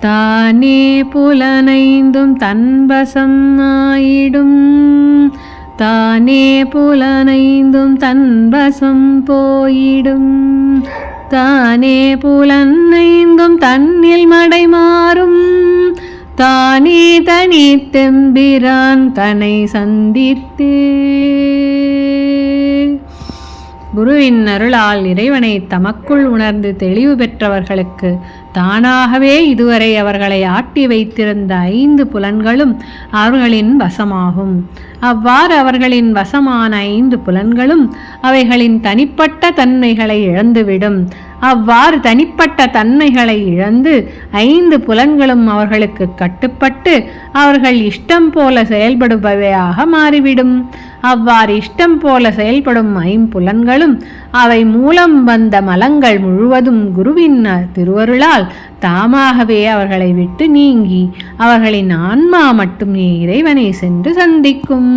தானே புலனைந்தும் தன்வசம் ஆயிடும். தானே புலனைந்தும் தன்வசம் போயிடும். தானே புலனைந்தும் தன்னில் மடை மாறும். தானே தனி தெம்பிரான் தன்னை சந்தித்து. குருவின் அருளால் இறைவனை தமக்குள் உணர்ந்து தெளிவு பெற்றவர்களுக்கு தானாகவே இதுவரை அவர்களை ஆட்டி வைத்திருந்த ஐந்து புலன்களும் அவர்களின் வசமாகும். அவ்வாறு அவர்களின் வசமான ஐந்து புலன்களும் அவைகளின் தனிப்பட்ட தன்மைகளை இழந்துவிடும். அவ்வாறு தனிப்பட்ட தன்மைகளை இழந்து ஐந்து புலன்களும் அவர்களுக்கு கட்டுப்பட்டு அவர்கள் இஷ்டம் போல செயல்படுபவையாக மாறிவிடும். அவ்வாறு இஷ்டம் போல செயல்படும் ஐம்புலன்களும் அவை மூலம் வந்த மலங்கள் முழுவதும் குருவின் திருவருளால் தாமாகவே அவர்களை விட்டு நீங்கி அவர்களின் ஆன்மா மட்டுமே இறைவனை சென்று சந்திக்கும்.